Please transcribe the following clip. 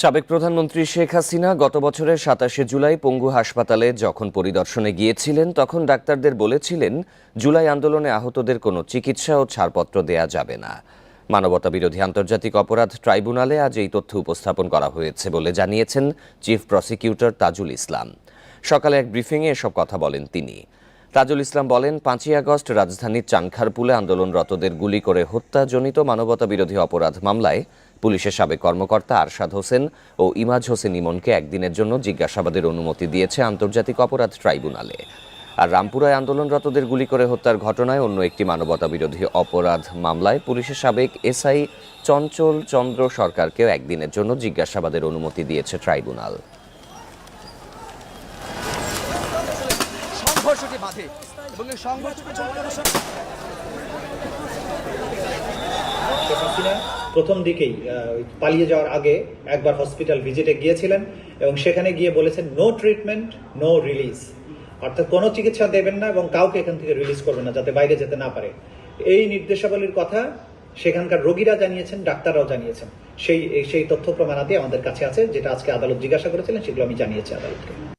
সাবেক প্রধানমন্ত্রী শেখ হাসিনা গত বছরের সাতাশে জুলাই পঙ্গু হাসপাতালে যখন পরিদর্শনে গিয়েছিলেন, তখন ডাক্তারদের বলেছিলেন, জুলাই আন্দোলনে আহতদের কোনো চিকিৎসা ও ছাড়পত্র দেয়া যাবে না। মানবতা বিরোধী আন্তর্জাতিক অপরাধ ট্রাইব্যুনালে আজ এই তথ্য উপস্থাপন করা হয়েছে বলে জানিয়েছেন চিফ প্রসিকিউটর তাজুল ইসলাম। সকালে এক ব্রিফিংয়ে এসব কথা বলেন তিনি। তাজুল ইসলাম বলেন, পাঁচই আগস্ট রাজধানীর চানখারপুলে আন্দোলনরতদের গুলি করে হত্যাজনিত মানবতা বিরোধী অপরাধ মামলায় পুলিশের সাবেক কর্মকর্তা আরশাদ হোসেন ও ইমাজ হোসেন ইমনকে একদিনের জন্য জিজ্ঞাসাবাদের অনুমতি দিয়েছে আন্তর্জাতিক অপরাধ ট্রাইব্যুনালে। আর রামপুরায় আন্দোলনরতদের গুলি করে হত্যার ঘটনায় অন্য একটি মানবতা বিরোধী অপরাধ মামলায় পুলিশের সাবেক এসআই চঞ্চল চন্দ্র সরকারকেও একদিনের জন্য জিজ্ঞাসাবাদের অনুমতি দিয়েছে ট্রাইব্যুনাল। সংঘর্ষটি বাধে। এবং শেখ হাসিনা প্রথম দিকেই পালিয়ে যাওয়ার আগে একবার হসপিটাল ভিজিটে গিয়েছিলেন এবং সেখানে গিয়ে বলেছেন নো ট্রিটমেন্ট নো রিলিজ অর্থাৎ কোনো চিকিৎসা দেবেন না এবং কাউকে এখান থেকে রিলিজ করবেন না, যাতে বাইরে যেতে না পারে। এই নির্দেশাবলীর কথা সেখানকার রোগীরা জানিয়েছেন, ডাক্তাররাও জানিয়েছেন। সেই সেই তথ্য প্রমাণাদি আমাদের কাছে আছে, যেটা আজকে আদালত জিজ্ঞাসা করেছিলেন, সেগুলো আমি জানিয়েছি আদালতকে।